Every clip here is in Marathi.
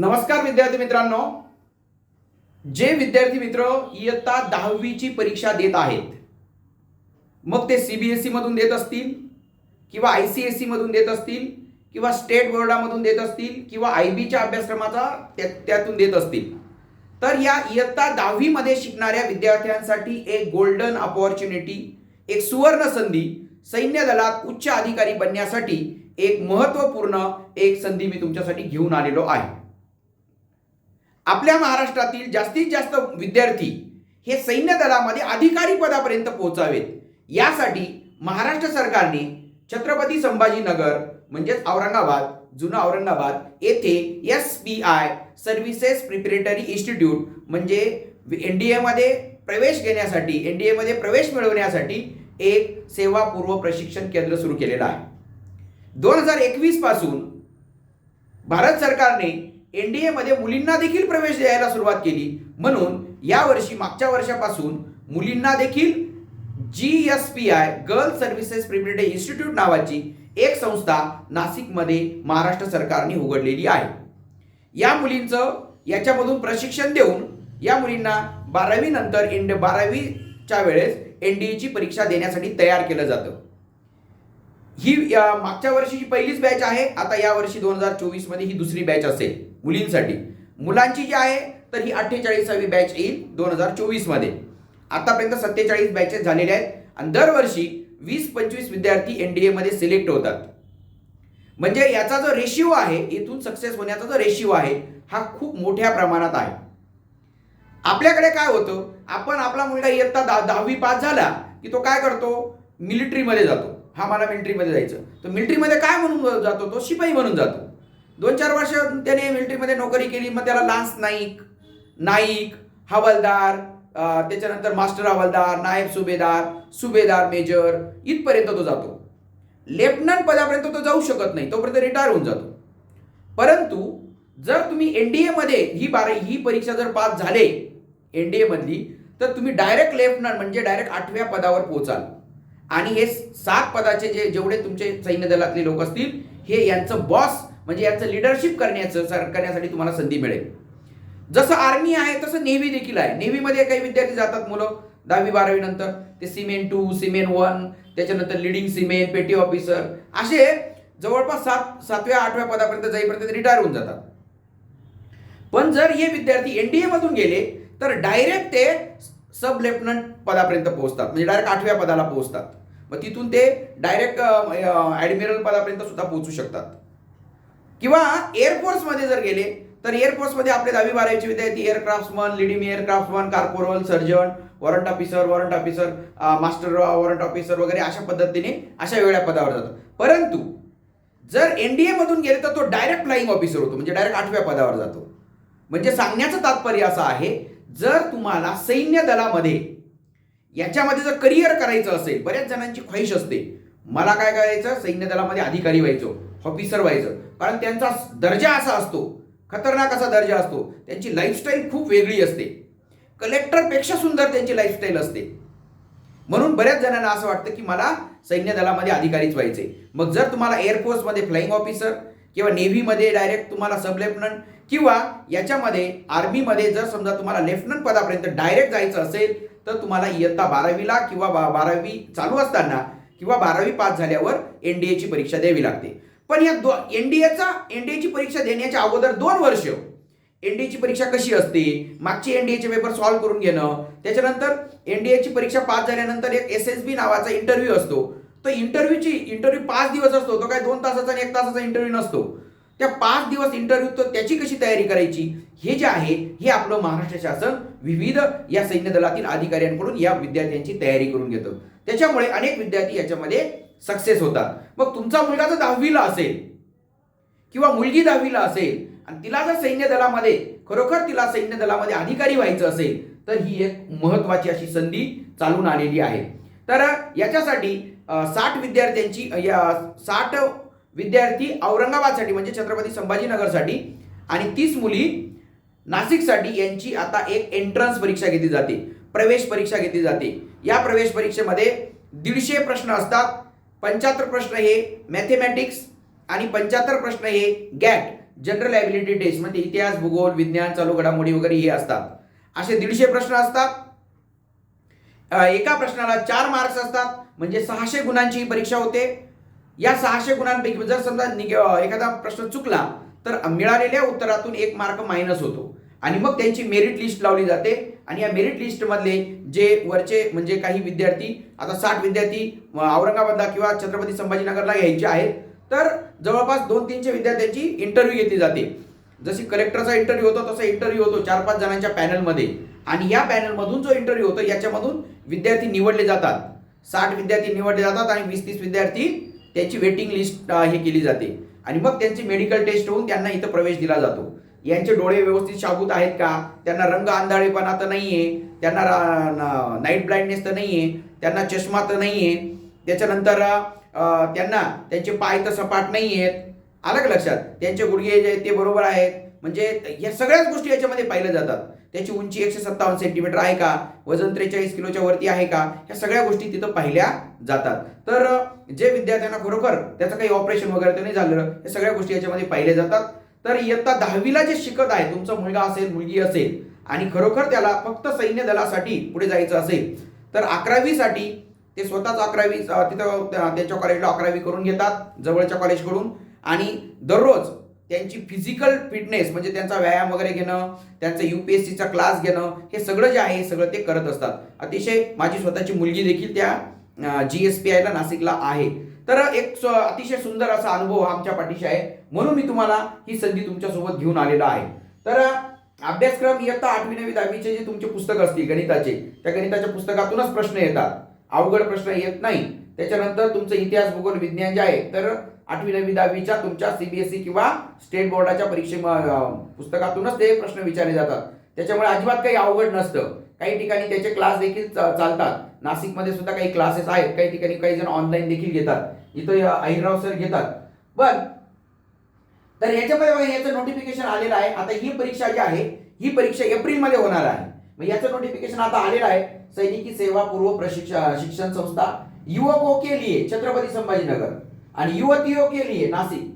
नमस्कार विद्यार्थी मित्रांनो. जे विद्यार्थी मित्र इयत्ता दहावीची परीक्षा देत आहेत मग ते सीबीएसई मधून देत असतील किंवा आय सी एस मधून देत असतील किंवा स्टेट बोर्डामधून देत असतील किंवा आय बीच्या अभ्यासक्रमाचा त्यातून देत असतील. तर या इयत्ता दहावीमध्ये शिकणाऱ्या विद्यार्थ्यांसाठी एक गोल्डन अपॉर्च्युनिटी एक सुवर्ण संधी सैन्य दलात उच्च अधिकारी बनण्यासाठी एक महत्त्वपूर्ण एक संधी मी तुमच्यासाठी घेऊन आलेलो आहे. आपल्या महाराष्ट्रातील जास्तीत जास्त विद्यार्थी हे सैन्य दलामध्ये अधिकारी पदापर्यंत पोहोचावेत. यासाठी महाराष्ट्र सरकारने छत्रपती संभाजीनगर म्हणजेच औरंगाबाद जुनं औरंगाबाद येथे S P I services preparatory institute म्हणजे एन डी एमध्ये प्रवेश घेण्यासाठी एन डी एमध्ये प्रवेश मिळवण्यासाठी एक सेवापूर्व प्रशिक्षण केंद्र सुरू केलेलं आहे. दोन हजार एकवीसपासून भारत सरकारने एनडीए मध्ये मुलींना देखील प्रवेश द्यायला सुरुवात केली. म्हणून या वर्षी मागच्या वर्षापासून मुलींना देखील G S P I girl services preparatory institute नावाची एक संस्था नाशिकमध्ये महाराष्ट्र सरकारने उघडलेली आहे. या मुलींचं याच्यामधून प्रशिक्षण देऊन या मुलींना बारावी नंतर एन बारावीच्या वेळेस एन डी एची परीक्षा देण्यासाठी तयार केलं जातं. ही मागच्या मागच्या वर्षीची पहिलीच बॅच आहे. आता या वर्षी दोन हजार चोवीसमध्ये ही दुसरी बॅच असेल मुलींसाठी. मुलांची जी आहे तर ही अठ्ठेचाळीसावी बॅच येईल दोन हजार चोवीसमध्ये आतापर्यंत सत्तेचाळीस बॅचेस झालेल्या आहेत आणि दरवर्षी वीस पंचवीस विद्यार्थी एनडीए मध्ये सिलेक्ट होतात. म्हणजे याचा जो रेशिओ आहे इथून सक्सेस होण्याचा जो रेशिओ आहे हा खूप मोठ्या प्रमाणात आहे. आपल्याकडे काय होतं आपण आपला मुलगा इयत्ता दहा दहावी पास झाला की तो काय करतो? मिलिटरीमध्ये जातो. हा मला मिलिटरीमध्ये जायचं. तर मिलिटरीमध्ये काय म्हणून जातो? तो शिपाई म्हणून जातो. दोन चार वर्ष त्याने मिलिटरीमध्ये नोकरी केली मग त्याला लान्स नाईक नाईक हवालदार त्याच्यानंतर मास्टर हवालदार नायब सुभेदार सुभेदार मेजर इथपर्यंत तो जातो. लेफ्टनंट पदापर्यंत तो जाऊ शकत नाही तोपर्यंत रिटायर होऊन जातो. परंतु जर तुम्ही एन डी एमध्ये ही बारा ही परीक्षा जर पास झाले एन डी एमधली तर तुम्ही डायरेक्ट लेफ्टनंट म्हणजे डायरेक्ट आठव्या पदावर पोहोचाल. आणि हे सात पदाचे जे जेवढे तुमचे सैन्य दलातले लोक असतील हे यांचं बॉस म्हणजे यांचं लिडरशिप करण्याचं सर- करण्यासाठी तुम्हाला संधी मिळेल. जसं आर्मी आहे तसं नेव्ही देखील आहे. नेव्हीमध्ये काही विद्यार्थी जातात मुलं दहावी बारावी नंतर. ते सिमेन टू सिमेन वन त्याच्यानंतर लिडिंग सिमेन पेटी ऑफिसर असे जवळपास सात सातव्या आठव्या पदापर्यंत जाईपर्यंत रिटायर होऊन जातात. पण जर हे विद्यार्थी एनडीए मधून गेले तर डायरेक्ट ते सब लेफ्टनंट पदापर्यंत पोहोचतात. म्हणजे डायरेक्ट आठव्या पदाला पोहोचतात. मग तिथून ते डायरेक्ट ॲडमिरल पदापर्यंत सुद्धा पोहोचू शकतात. किंवा एअरफोर्समध्ये जर गेले तर एअरफोर्समध्ये आपले दहावी बारावीचे विद्यार्थी aircraftman leading aircraftman corporal sergeant warrant officer warrant officer master warrant officer वगैरे अशा पद्धतीने अशा वेगळ्या पदावर जातात. परंतु जर एनडीए मधून गेले तर तो डायरेक्ट फ्लाईंग ऑफिसर होतो. म्हणजे डायरेक्ट आठव्या पदावर जातो. म्हणजे सांगण्याचं तात्पर्य असं आहे जर तुम्हाला सैन्य दलामध्ये याच्यामध्ये जर करिअर करायचं असेल बऱ्याच जणांची ख्वाहिश असते. मला काय करायचं? सैन्य दलामध्ये अधिकारी व्हायचं ऑफिसर व्हायचं. कारण त्यांचा दर्जा असा असतो खतरनाक असा दर्जा असतो. त्यांची लाईफस्टाईल खूप वेगळी असते. कलेक्टरपेक्षा सुंदर त्यांची लाईफस्टाईल असते. म्हणून बऱ्याच जणांना असं वाटतं की मला सैन्य दलामध्ये अधिकारीच व्हायचे. मग जर तुम्हाला एअरफोर्समध्ये फ्लाईंग ऑफिसर किंवा नेव्हीमध्ये डायरेक्ट तुम्हाला सब लेफ्टनंट किंवा याच्यामध्ये आर्मीमध्ये जर समजा तुम्हाला लेफ्टनंट पदापर्यंत डायरेक्ट जायचं असेल तर तुम्हाला इयत्ता बारावीला किंवा बा बारावी चालू असताना किंवा बारावी पास झाल्यावर एन डी एची परीक्षा द्यावी लागते. पण या दो एन डी एचा एन डी एची परीक्षा देण्याच्या अगोदर दोन वर्ष एनडीएची परीक्षा कशी असते? मागची एनडीएचे पेपर सॉल्व्ह करून घेणं त्याच्यानंतर एनडीएची परीक्षा पास झाल्यानंतर एक एस एस बी नावाचा इंटरव्ह्यू असतो. तो इंटरव्ह्यूची इंटरव्ह्यू पाच दिवस असतो तो काय दोन तासाचा आणि एक तासाचा इंटरव्ह्यू नसतो. त्या पाच दिवस इंटरव्ह्यू तर त्याची कशी तयारी करायची? हे जे आहे हे आपलं महाराष्ट्र शासन विविध या सैन्य दलातील अधिकाऱ्यांकडून या विद्यार्थ्यांची तयारी करून घेतं. त्याच्यामुळे अनेक विद्यार्थी याच्यामध्ये सक्सेस होतात. मग तुमचा मुलगा जर दहावीला असेल किंवा मुलगी दहावीला असेल आणि तिला जर सैन्य दलामध्ये खरोखर तिला सैन्य दलामध्ये अधिकारी व्हायचं असेल तर ही एक महत्वाची अशी संधी चालून आलेली आहे. तर याच्यासाठी साठ विद्यार्थ्यांची या साठ विद्यार्थी औरंगाबादसाठी म्हणजे छत्रपती संभाजीनगरसाठी. आणि तीस मुली नाशिकसाठी यांची आता एक एंट्रन्स परीक्षा घेतली जाते. प्रवेश परीक्षा घेतली जाते. या प्रवेश परीक्षेमध्ये दीडशे प्रश्न असतात. पंच्याहत्तर प्रश्न हे मॅथेमॅटिक्स आणि पंच्याहत्तर प्रश्न हे गॅट जनरल ॲबिलिटी टेस्ट म्हणजे इतिहास भूगोल विज्ञान चालू घडामोडी वगैरे हे असतात. असे दीडशे प्रश्न असतात. एका प्रश्नाला चार मार्क्स असतात. म्हणजे सहाशे गुणांची ही परीक्षा होते. या सहाशे गुणांपैकी जर समजा निग- एखादा प्रश्न चुकला तर मिळालेल्या उत्तरातून एक मार्क मायनस होतो. आणि मग त्यांची मेरिट लिस्ट लावली जाते. आणि या मेरिट लिस्टमधले जे वरचे म्हणजे काही विद्यार्थी आता साठ विद्यार्थी औरंगाबादला किंवा छत्रपती संभाजीनगरला घ्यायचे आहेत. तर जवळपास दोन तीनशे विद्यार्थ्यांची इंटरव्ह्यू घेतली जाते. जशी कलेक्टरचा इंटरव्ह्यू होतो तसा इंटरव्ह्यू होतो चार पाच जणांच्या पॅनलमध्ये आणि या पॅनलमधून जो इंटरव्ह्यू होतो याच्यामधून विद्यार्थी निवडले जातात. साठ विद्यार्थी निवडले जातात आणि वीस तीस विद्यार्थी त्याची वेटिंग लिस्ट हे केली जाते. आणि मग त्यांची मेडिकल टेस्ट होऊन त्यांना इथं प्रवेश दिला जातो. यांचे डोळे व्यवस्थित शाबूत आहेत का? त्यांना रंग आंधळेपणा तर नाही आहे त्यांना नाईट ब्लाइंडनेस तर नाही आहे त्यांना चष्मा तर नाही आहे त्याच्यानंतर त्यांना त्यांचे पाय तर सपाट नाही आहेत आलं का लक्षात. त्यांचे गुडघे जे आहेत ते बरोबर आहेत. म्हणजे या सगळ्याच गोष्टी याच्यामध्ये पाहिल्या जातात. त्याची उंची एकशे सत्तावन्न सेंटीमीटर आहे का? वजन त्रेचाळीस किलोच्या वरती आहे का? या सगळ्या गोष्टी तिथं पाहिल्या जातात. तर जे विद्यार्थ्यांना खरोखर त्याचं काही ऑपरेशन वगैरे तर नाही झालं या सगळ्या गोष्टी याच्यामध्ये पाहिल्या जातात. तर इयत्ता दहावीला जे शिकत आहे तुमचा मुलगा असेल मुलगी असेल आणि खरोखर त्याला फक्त सैन्य दलासाठी पुढे जायचं असेल तर अकरावीसाठी ते स्वतःच अकरावी तिथं त्यांच्या कॉलेजला अकरावी करून घेतात जवळच्या कॉलेजकडून आणि दररोज त्यांची फिजिकल फिटनेस म्हणजे त्यांचा व्यायाम वगैरे घेणं त्यांचं युपीएससीचा क्लास घेणं हे सगळं जे आहे हे सगळं ते करत असतात. अतिशय माझी स्वतःची मुलगी देखील त्या जी एस पी आयला नाशिकला आहे. तर एक अतिशय सुंदर असा अनुभव हा आमच्या पाठीशी आहे. म्हणून मी तुम्हाला ही संधी तुमच्यासोबत घेऊन आलेला आहे. तर अभ्यासक्रम इयत्ता आठवी नववी दहावीचे जे तुमचे पुस्तक असतील गणिताचे त्या गणिताच्या पुस्तकातूनच प्रश्न येतात. अवघड प्रश्न येत नाही. त्याच्यानंतर तुमचं इतिहास भूगोल विज्ञान जे आहे तर आठवी नववी दहावीच्या तुमच्या सीबीएसई किंवा स्टेट बोर्डाच्या परीक्षे पुस्तकातूनच ते प्रश्न विचारले जातात. त्याच्यामुळे अजिबात काही अवघड नसतं. काही ठिकाणी त्याचे क्लास देखील चालतात. नाशिकमध्ये सुद्धा काही क्लासेस आहेत. काही ठिकाणी काही जण ऑनलाईन देखील घेतात. इथं अहिरराव सर घेतात. पण तर याच्यामध्ये बघा याचं नोटिफिकेशन आलेलं आहे. आता ही परीक्षा जी आहे ही परीक्षा एप्रिलमध्ये होणार आहे. मग याचं नोटिफिकेशन आता आलेलं आहे. सैनिकी सेवा पूर्व प्रशिक्षण शिक्षण संस्था युवकों के लिए छत्रपती संभाजीनगर. आणि युवतियों केली आहे नाशिक.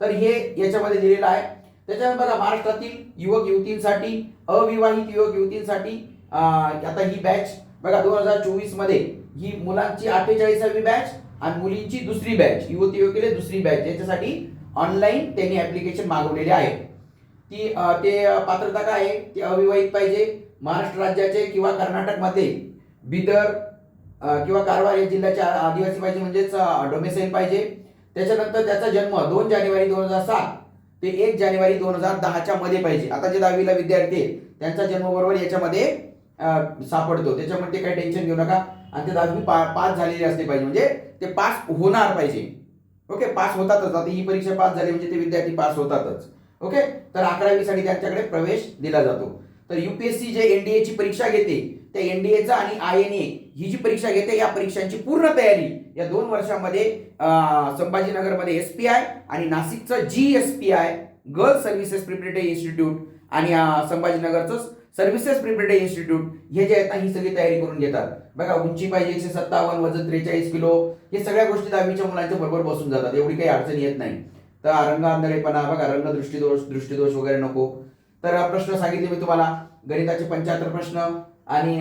तर हे याच्यामध्ये दिलेलं आहे. त्याच्यानंतर बघा महाराष्ट्रातील युवक युवतींसाठी अविवाहित युवक युवतींसाठी आता ही बॅच बघा दोन हजार चोवीसमध्ये ही मुलांची अठ्ठेचाळीसावी बॅच आणि मुलींची दुसरी बॅच युवती युवकेले दुसरी बॅच याच्यासाठी ऑनलाईन त्यांनी ऍप्लिकेशन मागवलेले आहे. ती ते पात्रता काय आहे? ते अविवाहित पाहिजे. महाराष्ट्र राज्याचे किंवा कर्नाटकमध्ये बिदर किंवा कारवार या जिल्ह्याच्या आदिवासी पाहिजे म्हणजेच डोमेसाईल पाहिजे. त्याच्यानंतर त्याचा जन्म दोन जानेवारी दोन हजार सात ते एक जानेवारी दोन हजार दहाच्या मध्ये पाहिजे. आता जे दहावीला विद्यार्थी आहेत त्यांचा जन्म बरोबर याच्यामध्ये सापडतो. त्याच्यामध्ये ते काही टेन्शन घेऊ नका. आणि ते दहावी पा पास झालेले असले पाहिजे. म्हणजे ते पास होणार पाहिजे. ओके? पास होतातच. आता ही परीक्षा पास झाली म्हणजे ते विद्यार्थी पास होतातच. ओके? तर अकरावीसाठी त्यांच्याकडे प्रवेश दिला जातो. तर युपीएससी जे एनडीएची परीक्षा घेते त्या एनडीएचा आणि आय एन ए ही जी परीक्षा घेते या परीक्षांची पूर्ण तयारी या दोन वर्षामध्ये संभाजीनगरमध्ये एस पी आय आणि नाशिकचं G S P I girls services preparatory institute आणि अं, संभाजीनगरचं सर्व्हिसेस प्रिपरेटरी इन्स्टिट्यूट हे जे आहेत ना ही सगळी तयारी करून घेतात. बघा उंची पाहिजे एकशे सत्तावन्न वजन त्रेचाळीस किलो हे सगळ्या गोष्टी दहावीच्या मुलांच्या बरोबर बसून जातात एवढी काही अडचण येत नाही. तर रंग आंधळेपणा बघा रंग दृष्टीदोष दृष्टीदोष वगैरे नको. तर प्रश्न सांगितले मी तुम्हाला गणिताचे पंच्याहत्तर प्रश्न आणि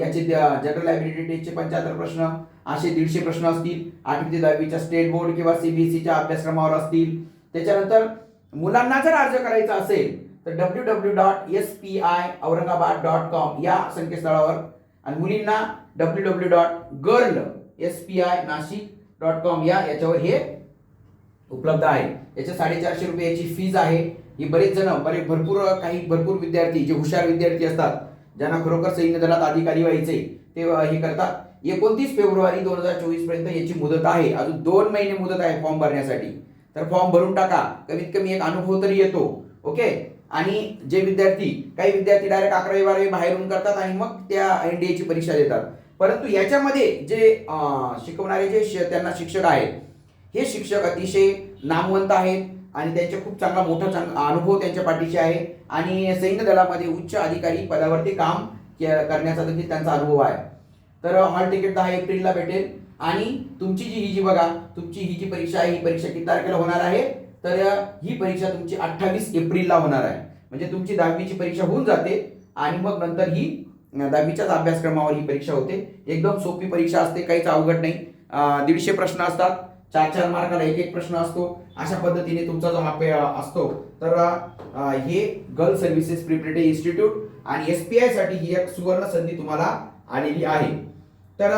याचे जनरल ॲबिलिटी टेस्टचे पंच्याहत्तर प्रश्न असे दीडशे प्रश्न असतील आठवी ते दहावीच्या स्टेट बोर्ड किंवा सीबीएसईच्या अभ्यासक्रमावर असतील. त्याच्यानंतर मुलांना जर अर्ज करायचा असेल तर W W dot S P I Aurangabad dot com या संकेतस्थळावर आणि मुलींना W W dot girl S P I Nashik dot com या याच्यावर हे उपलब्ध आहे. याच्या साडेचारशे रुपये याची फीज आहे. ही बरेच जण बरे भरपूर काही भरपूर विद्यार्थी जे हुशार विद्यार्थी असतात ज्यांना खरोखर सैन्य दलात अधिकारी व्हायचे ते हे करतात. एकोणतीस फेब्रुवारी दोन हजार चोवीसपर्यंत याची मुदत आहे. अजून दोन महिने मुदत आहे फॉर्म भरण्यासाठी. तर फॉर्म भरून टाका. कमीत कमी एक अनुभव तरी येतो. ओके? आणि जे विद्यार्थी काही विद्यार्थी डायरेक्ट अकरावी बारावी बाहेरून करतात आणि मग त्या एनडीएची परीक्षा देतात. परंतु याच्यामध्ये जे शिकवणारे जे श- त्यांना शिक्षक आहेत हे शिक्षक अतिशय नामवंत आहेत. आणि त्यांच्या खूप चांगला मोठा चांगला अनुभव त्यांच्या पाठीशी आहे. आणि सैन्य दलामध्ये उच्च अधिकारी पदावरती काम के- करण्याचा देखील त्यांचा अनुभव आहे. तर हॉल तिकीट दहा एप्रिलला भेटेल. आणि तुमची जी ही जी बघा तुमची ही जी परीक्षा आहे ही परीक्षा किती तारखेला होणार आहे? तर ही परीक्षा तुमची अठ्ठावीस एप्रिलला होणार आहे. म्हणजे तुमची दहावीची परीक्षा होऊन जाते आणि मग नंतर ही दहावीच्याच अभ्यासक्रमावर ही परीक्षा होते. एकदम सोपी परीक्षा असते काहीच अवघड नाही. दीडशे प्रश्न असतात. चार चार मार्काला एक एक प्रश्न असतो. अशा पद्धतीने तुमचा जो हा पे असतो. तर हे गर्ल सर्व्हिसेस प्रिपरेटरी इन्स्टिट्यूट आणि एस पी आयसाठी ही एक सुवर्ण संधी तुम्हाला आलेली आहे. तर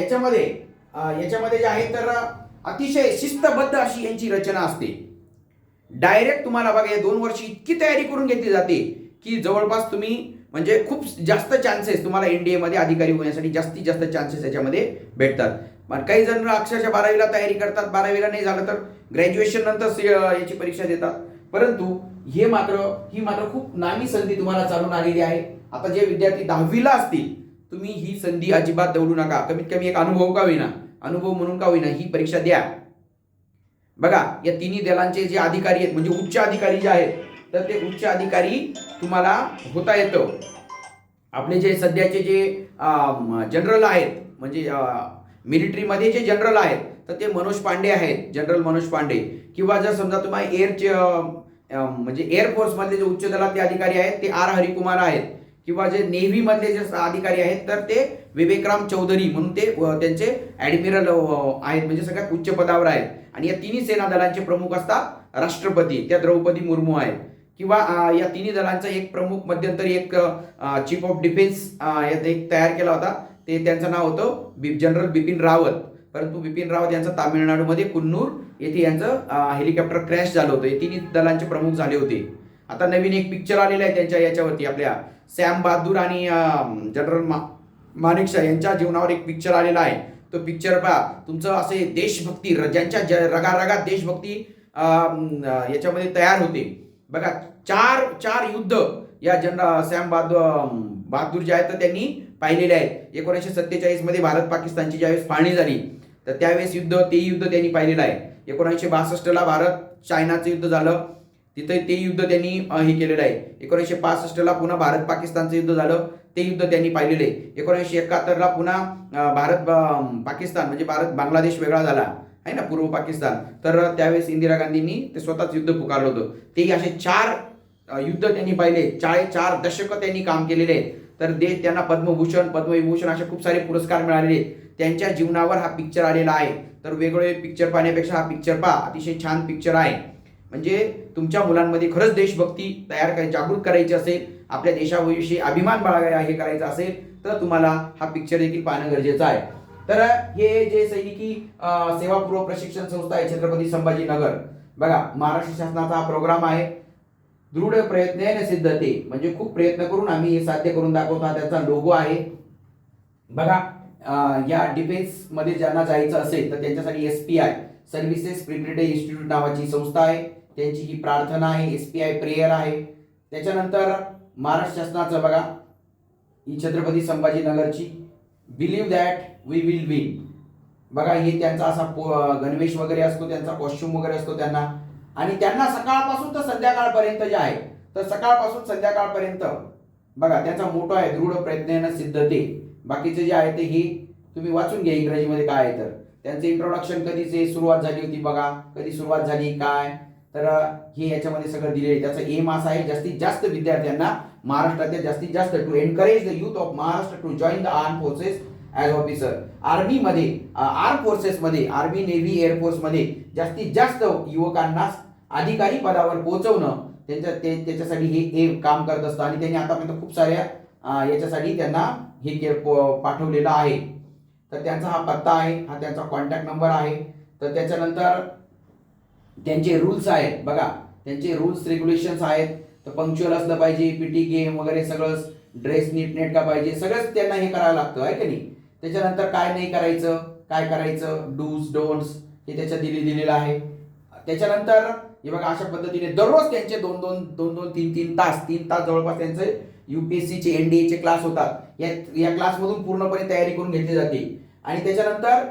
याच्यामध्ये याच्यामध्ये जे आहे तर अतिशय शिस्तबद्ध अशी यांची रचना असते. डायरेक्ट तुम्हाला बघा या दोन वर्षी इतकी तयारी करून घेतली जाते की जवळपास तुम्ही म्हणजे खूप जास्त चान्सेस तुम्हाला एनडीए मध्ये अधिकारी होण्यासाठी जास्तीत जास्त चान्सेस याच्यामध्ये भेटतात. काही जण अक्षरशः बारावीला तयारी करतात बारावीला नाही झालं तर ग्रॅज्युएशन नंतर याची परीक्षा देतात. परंतु हे मात्र ही मात्र खूप नामी संधी तुम्हाला चालून आलेली आहे. आता जे विद्यार्थी दहावीला असतील तुम्ही ही संधी अजिबात दवडू नका. कमीत कमी एक अनुभव का होईना? अनुभव म्हणून का होईना? ही परीक्षा द्या. बघा या तिन्ही दलांचे जे अधिकारी आहेत म्हणजे उच्च अधिकारी जे आहेत तर ते उच्च अधिकारी तुम्हाला होता येतं. आपले जे सध्याचे जे जनरल आहेत म्हणजे मिलिटरीमध्ये जे जनरल आहेत तर ते मनोज पांडे आहेत जनरल मनोज पांडे. किंवा जर समजा तुम्हाला एअरचे म्हणजे एअरफोर्समधले जे उच्च दलातले अधिकारी आहेत ते आर हरिकुमार आहेत. किंवा जे नेव्हीमधले जे अधिकारी आहेत तर ते विवेकराम चौधरी म्हणून ते त्यांचे ऍडमिरल आहेत म्हणजे सगळ्यात उच्च पदावर आहेत. आणि या तिन्ही सेना दलांचे प्रमुख असतात राष्ट्रपती त्या द्रौपदी मुर्मू आहेत. किंवा या तिन्ही दलांचा एक प्रमुख मध्यंतरी एक चीफ ऑफ डिफेन्स यात एक तयार केला होता ते त्यांचं नाव होतं बि जनरल बिपिन रावत. परंतु बिपिन रावत यांचं तामिळनाडूमध्ये कुन्नूर येथे यांचं हेलिकॉप्टर क्रॅश झालं होतं. हे तिन्ही दलांचे प्रमुख झाले होते. आता नवीन एक पिक्चर आलेला आहे त्यांच्या याच्यावरती आपल्या सॅम बहादूर आणि जनरल मा माणिकशा यांच्या जीवनावर एक पिक्चर आलेला आहे. तो पिक्चर पहा. तुमचं असे देशभक्ती र- ज्यांच्या ज रगारगात देशभक्ती याच्यामध्ये तयार होते. बघा चार चार युद्ध या जन सॅम बहादूर बहादूर जे आहेत तर त्यांनी पाहिलेले आहेत. एकोणीसशे सत्तेचाळीसमध्ये भारत पाकिस्तानची ज्यावेळेस फाळणी झाली तर त्यावेळेस युद्ध ते युद्ध त्यांनी पाहिलेलं आहे. एकोणीसशे बासष्टला भारत चायनाचं युद्ध झालं. तिथे ते युद्ध त्यांनी हे केलेलं आहे. एकोणीसशे पासष्टला पुन्हा भारत पाकिस्तानचं युद्ध झालं. ते युद्ध त्यांनी पाहिलेलं आहे. एकोणीसशे एकाहत्तरला पुन्हा भारत पाकिस्तान म्हणजे भारत बांगलादेश वेगळा झाला. आहे ना पूर्व पाकिस्तान. तर त्यावेळेस इंदिरा गांधींनी ते स्वतःच युद्ध पुकारलं होतं. ते असे चार युद्ध त्यांनी पाहिले. चाळे चार दशक त्यांनी काम केलेले आहे तर दे त्यांना पद्मभूषण पद्मविभूषण असे खूप सारे पुरस्कार मिळालेले आहेत. त्यांच्या जीवनावर हा पिक्चर आलेला आहे. तर वेगवेगळे पिक्चर पाहण्यापेक्षा हा पिक्चर पहा. अतिशय छान पिक्चर आहे. म्हणजे तुमच्या मुलांमध्ये खरंच देशभक्ती तयार करायची जागृत करायची असेल आपल्या देशाविषयी अभिमान बाळगा हे करायचं असेल तर तुम्हाला हा पिक्चर देखील पाहणं गरजेचं आहे. तर हे जे सैनिकी सेवापूर्व प्रशिक्षण संस्था आहे छत्रपती संभाजीनगर. बघा महाराष्ट्र शासनाचा हा प्रोग्राम आहे. दृढ प्रयत्न सिद्धते. म्हणजे खूप प्रयत्न करून आम्ही हे साध्य करून दाखवतो. हा त्याचा लोगो आहे. बघा या डिफेन्समध्ये ज्यांना जायचं असेल तर त्यांच्यासाठी S P I services preparatory institute नावाची संस्था आहे. त्यांची ही प्रार्थना आहे एस पी आय प्रेयर आहे. त्याच्यानंतर महाराष्ट्र शासनाचं बघा ही Chhatrapati संभाजीनगरची. Believe that we will win बघा हे त्यांचा असा पो गणवेश वगैरे असतो त्यांचा कॉस्ट्युम वगैरे असतो त्यांना. आणि त्यांना सकाळपासून तर संध्याकाळपर्यंत जे आहे तर सकाळपासून संध्याकाळपर्यंत बघा त्यांचा मोठा आहे दृढ प्रयत्न सिद्धते. बाकीचे जे आहे ते ही तुम्ही वाचून घ्या इंग्रजीमध्ये काय आहे तर. त्यांचं इंट्रोडक्शन कधीचे सुरुवात झाली होती बघा. कधी सुरुवात झाली काय? तर हे याच्यामध्ये सगळं दिलेलं आहे. त्याचा एम असा आहे जास्तीत जास्त विद्यार्थ्यांना महाराष्ट्रातल्या जास्तीत जास्त to encourage the youth of Maharashtra to join the arm forces as officer आर्मीमध्ये arm फोर्सेसमध्ये आर्मी नेव्ही एअरफोर्समध्ये जास्तीत जास्त युवकांना अधिकारी पदावर पोहोचवणं त्यांच्या ते त्याच्यासाठी हे हे काम करत असतं. आणि त्यांनी आतापर्यंत खूप साऱ्या याच्यासाठी त्यांना हे के पाठवलेलं आहे. तर त्यांचा हा पत्ता आहे हा त्यांचा कॉन्टॅक्ट नंबर आहे. तर त्याच्यानंतर त्यांचे रूल्स आहेत. बघा त्यांचे रूल्स रेग्युलेशन्स आहेत. तर पंक्च्युअल असलं पाहिजे पीटी गेम वगैरे सगळंच ड्रेस नीट नेट का पाहिजे सगळंच त्यांना हे करावं लागतं आहे की नाही? त्याच्यानंतर काय नाही करायचं काय करायचं? डूज डोंट्स हे त्याच्यात दिले दिलेलं आहे. त्याच्यानंतर हे बघा अशा पद्धतीने दररोज त्यांचे दोन दोन दोन दोन तीन तीन तास तीन तास जवळपास त्यांचे युपीएससीचे एनडीएचे क्लास होतात. या या क्लासमधून पूर्णपणे तयारी करून घेतली जाते. आणि त्याच्यानंतर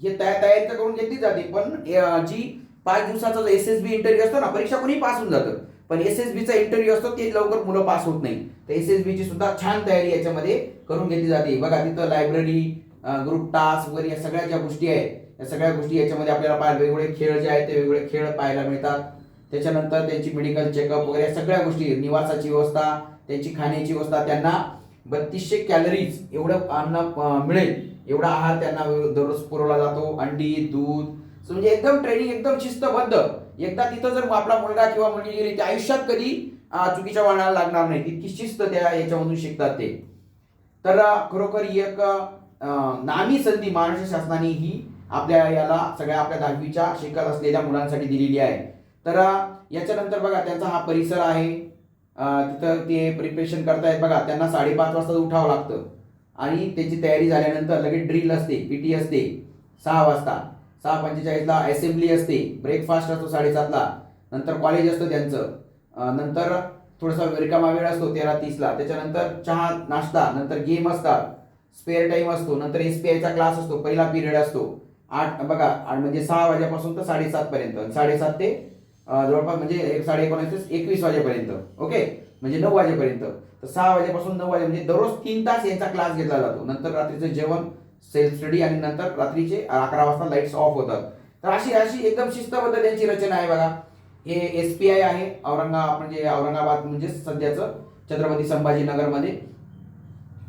हे तया तयारी तर करून घेतली जाते पण जी पाच दिवसाचा एस एस बी इंटरव्ह्यू असतो ना परीक्षा कोणी पास होऊन जातं. पण एस एस बीचा इंटरव्ह्यू असतो ते लवकर मुलं पास होत नाही. तर एस एस बीची सुद्धा छान तयारी याच्यामध्ये करून घेतली जाते. बघा तिथं लायब्ररी ग्रुप टास्क वगैरे या सगळ्या ज्या गोष्टी आहेत या सगळ्या गोष्टी याच्यामध्ये आपल्याला पाहायला वेगवेगळे खेळ जे आहेत ते वेगवेगळे खेळ पाहायला मिळतात. त्याच्यानंतर त्यांची मेडिकल चेकअप वगैरे या सगळ्या गोष्टी निवासाची व्यवस्था त्यांची खाण्याची व्यवस्था त्यांना बत्तीसशे कॅलरीज एवढं अन्न मिळेल. एवढा आहार त्यांना दररोज पुरवला जातो. अंडी दूध म्हणजे एकदम ट्रेनिंग एकदम शिस्तबद्ध. एकदा तिथं जर आपला मुलगा किंवा मुलगी गेली ते आयुष्यात कधी चुकीच्या वळणाला लागणार नाही. तितकी शिस्त त्या याच्यामधून शिकतात ते. तर खरोखर एक नामी संधी महाराष्ट्र शासनाने ही आपल्या याला सगळ्या आपल्या दहावीच्या शिकत असलेल्या मुलांसाठी दिलेली आहे. तर याच्यानंतर बघा त्यांचा हा परिसर आहे. तिथं ते प्रिपरेशन करतायत बघा त्यांना साडेपाच वाजता उठावं लागतं. आणि त्याची तयारी झाल्यानंतर लगेच ड्रिल असते पीटी असते सहा वाजता. सहा पंचेचाळीसला असेंब्ली असते ब्रेकफास्ट असतो साडेसातला. नंतर कॉलेज असतं त्यांचं. नंतर थोडासा रिकामा वेळ असतो तेरा तीसला. त्याच्यानंतर चहा नाश्ता नंतर गेम असतात. स्पेअर टाईम असतो नंतर एस पी आयचा क्लास असतो पहिला पिरियड असतो. आठ बघा आठ म्हणजे सहा वाजेपासून तर साडेसात पर्यंत. साडेसात ते जवळपास म्हणजे एक साडे एकोणीस ते एकवीस वाजेपर्यंत. ओके? म्हणजे नऊ वाजेपर्यंत. तर सहा वाजेपासून नऊ वाजे म्हणजे दररोज तीन तास यांचा क्लास घेतला जातो. नंतर रात्रीचं जेवण सेल्फ स्टडी आणि नंतर रात्रीचे अकरा वाजता लाईट्स ऑफ होतात. तर अशी अशी एकदम शिस्तबद्ध त्यांची रचना आहे बघा. हे एस पी आय आहे औरंगाबाद म्हणजे औरंगाबाद म्हणजे सध्याचं छत्रपती संभाजीनगरमध्ये.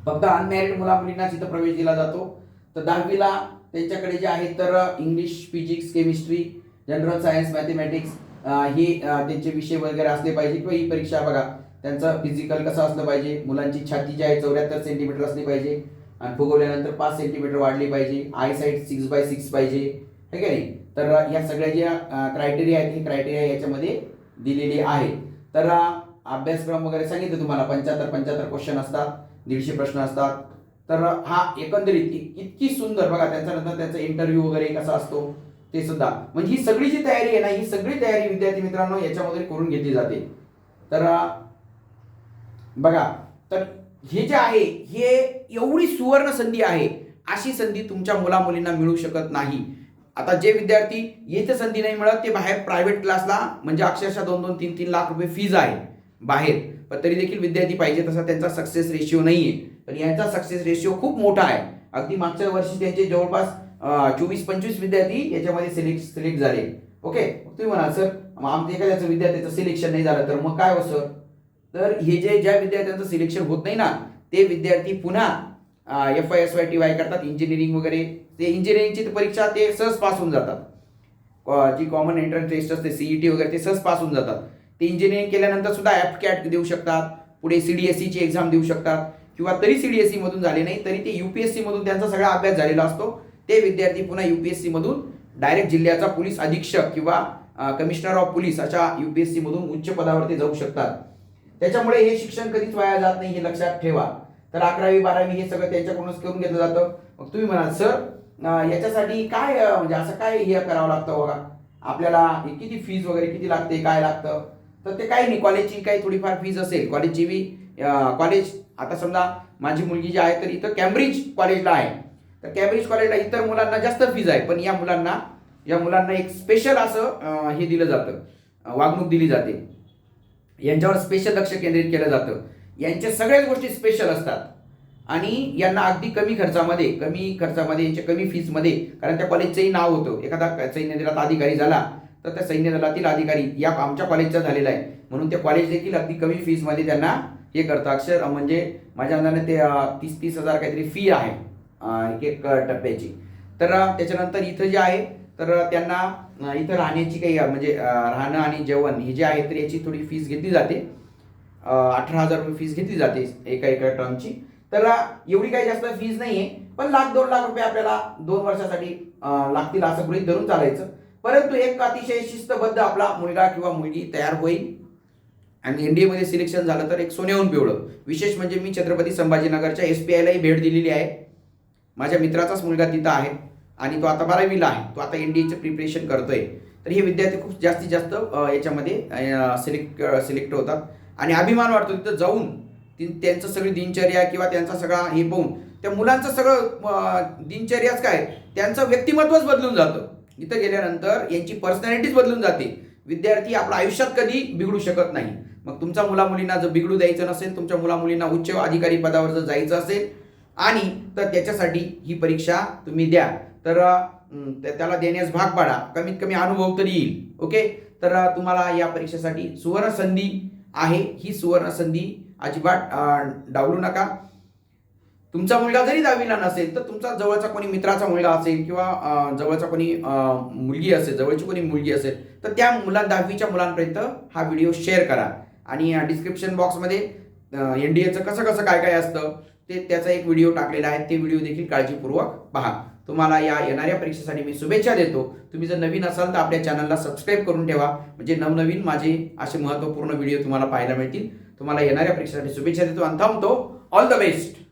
फक्त अनमॅरिड मुला मुलींनाच इथं प्रवेश दिला जातो. तर दहावीला त्यांच्याकडे जे आहे तर English physics chemistry general science mathematics हे त्यांचे विषय वगैरे असले पाहिजे किंवा ही परीक्षा बघा त्यांचं फिजिकल कसं असलं पाहिजे मुलांची छाती जी आहे चौऱ्याहत्तर सेंटीमीटर असली पाहिजे आणि फुगवल्यानंतर पाच सेंटीमीटर वाढली पाहिजे eyesight six by six पाहिजे हे का नाही? तर या सगळ्या ज्या क्रायटेरिया आहेत ही क्रायटेरिया याच्यामध्ये दिलेली आहे. तर अभ्यासक्रम वगैरे सांगितलं तुम्हाला पंच्याहत्तर पंच्याहत्तर क्वेश्चन असतात दीडशे प्रश्न असतात तर हा एकंदरीत इतकी सुंदर बघा त्याच्यानंतर त्यांचा इंटरव्ह्यू वगैरे कसा असतो ते सुद्धा. म्हणजे ही सगळी जी तयारी आहे ना ही सगळी तयारी विद्यार्थी मित्रांनो याच्यामध्ये करून घेतली जाते. तर बघा तर हे जे आहे हे एवढी सुवर्ण संधी आहे अशी संधी तुमच्या मुला मुलींना मिळू शकत नाही. आता जे विद्यार्थी येथे संधी नाही मिळत ते बाहेर प्रायव्हेट क्लासला म्हणजे अक्षरशः दोन दोन तीन तीन लाख रुपये फीज आहे बाहेर. पण तरी देखील विद्यार्थी पाहिजे तसा त्यांचा सक्सेस रेशिओ नाहीये. पण यांचा सक्सेस रेशिओ खूप मोठा आहे. अगदी मागच्या वर्षी त्यांचे जवळपास चोवीस पंचवीस विद्यार्थी याच्यामध्ये सिलेक्ट सिलेक्ट झाले. ओके? तुम्ही म्हणाल सर मग आमच्या एखाद्याचं विद्यार्थ्याचं सिलेक्शन नाही झालं तर मग काय हो सर? तर हे जे ज्या विद्यार्थ्यांचं सिलेक्शन होत नाही ना ते विद्यार्थी पुन्हा F I S Y T Y करतात इंजिनिअरिंग वगैरे. ते इंजिनिअरिंगची परीक्षा ते सहज पास होऊन जातात. जी कॉमन एंट्रन्स टेस्ट असते सीईटी वगैरे ते सहज पास होऊन जातात. ते इंजिनिअरिंग केल्यानंतर सुद्धा ॲप कॅट देऊ शकतात. पुढे सी डी एस सीची एक्झाम देऊ शकतात. किंवा तरी सी डी एस मधून झाले नाही तरी ते युपीएससी मधून त्यांचा सगळा अभ्यास झालेला असतो. ते विद्यार्थी पुन्हा युपीएससी मधून डायरेक्ट जिल्ह्याचा पोलीस अधीक्षक किंवा कमिशनर ऑफ पोलीस अशा यू पी एस मधून उच्च पदावरती जाऊ शकतात. त्याच्यामुळे हे शिक्षण कधीच वाया जात नाही हे लक्षात ठेवा. तर अकरावी बारावी हे सगळं त्यांच्याकडूनच करून घेतलं जातं. मग तुम्ही म्हणाल सर याच्यासाठी काय म्हणजे असं काय हे करावं लागतं बघा? आपल्याला किती फीज वगैरे किती लागते काय लागतं? तर ते काही नाही. कॉलेजची काही थोडीफार फीज असेल. कॉलेजची बी कॉलेज आता समजा माझी मुलगी जी आहे तर इथं कॅम्ब्रिज कॉलेजला आहे. तर कॅम्ब्रिज कॉलेजला इतर मुलांना जास्त फीज आहे. पण या मुलांना या मुलांना एक स्पेशल असं हे दिलं जातं. वागणूक दिली जाते. यांच्यावर स्पेशल लक्ष केंद्रित केलं जातं. यांच्या सगळ्याच गोष्टी स्पेशल असतात. आणि यांना अगदी कमी खर्चामध्ये कमी खर्चामध्ये यांच्या कमी फीजमध्ये कारण त्या कॉलेजचंही नाव होतं. एखादा सैन्य दलात अधिकारी झाला तर त्या सैन्य दलातील अधिकारी या आमच्या कॉलेजचा झालेला आहे. म्हणून ते कॉलेज देखील अगदी कमी फीजमध्ये त्यांना हे करतं अक्षर म्हणजे माझ्या अंदाने ते तीस तीस हजार काहीतरी फी आहे एक टप्प्याची. तर त्याच्यानंतर इथं जे आहे तर त्यांना इथं राहण्याची काही म्हणजे राहणं आणि जेवण हे जे आहे तर याची थोडी फीस घेतली जाते. अठरा हजार रुपये फीस घेतली जाते एका एका टर्मची तर एवढी काही जास्त फीज नाही आहे पण लाख दोन लाख रुपये आपल्याला दोन वर्षासाठी लागतील असं गृहीत धरून चालायचं. परंतु एक अतिशय शिस्तबद्ध आपला मुलगा किंवा मुलगी तयार होईल. आणि एनडीएमध्ये सिलेक्शन झालं तर एक सोन्याहून पिवळं. विशेष म्हणजे मी छत्रपती संभाजीनगरच्या एस पी आयलाही भेट दिलेली आहे. माझ्या मित्राचाच मुलगा तिथं आहे. आणि तो आता बारावीला आहे. तो आता एनडीएचं प्रिपरेशन करतोय. तर हे विद्यार्थी खूप जास्तीत जास्त याच्यामध्ये सिलेक्ट सिलेक्ट होतात. आणि अभिमान वाटतो तिथं जाऊन. ती त्यांचं सगळी दिनचर्या किंवा त्यांचा सगळा हे पाहून. त्या मुलांचं सगळं दिनचर्याच काय? त्यांचं व्यक्तिमत्वच बदलून जातं. इथं गेल्यानंतर यांची पर्सनॅलिटीच बदलून जाते विद्यार्थी आपल्या आयुष्यात कधी बिघडू शकत नाही. मग तुमच्या मुला मुलींना जर बिघडू द्यायचं नसेल तुमच्या मुला मुलींना उच्च अधिकारी पदावर जर जायचं असेल आणि तर त्याच्यासाठी ही परीक्षा तुम्ही द्या. तर त्याला देण्यास भाग पाडा. कमीत कमी अनुभव तरी येईल. ओके? तर तुम्हाला या परीक्षेसाठी सुवर्ण संधी आहे. ही सुवर्ण संधी अजिबात डावलू नका. तुमचा मुलगा जरी दहावीला नसेल तर तुमचा जवळचा कोणी मित्राचा मुलगा असेल किंवा जवळचा कोणी मुलगी असेल जवळची कोणी मुलगी असेल तर त्या मुला दहावीच्या मुलांपर्यंत हा व्हिडिओ शेअर करा. आणि डिस्क्रिप्शन बॉक्समध्ये एन डी एचं कसं कसं काय काय असतं ते त्याचा एक व्हिडिओ टाकलेला आहे ते व्हिडिओ देखील काळजीपूर्वक पहा. तुम्हाला या येणाऱ्या परीक्षेसाठी मी शुभेच्छा देतो. तुम्ही जर नवीन असाल तर आपल्या चॅनलला सबस्क्राईब करून ठेवा. म्हणजे नवनवीन माझे असे महत्त्वपूर्ण व्हिडिओ तुम्हाला पाहायला मिळतील. तुम्हाला येणाऱ्या परीक्षेसाठी शुभेच्छा देतो आणि थांबतो. All the best!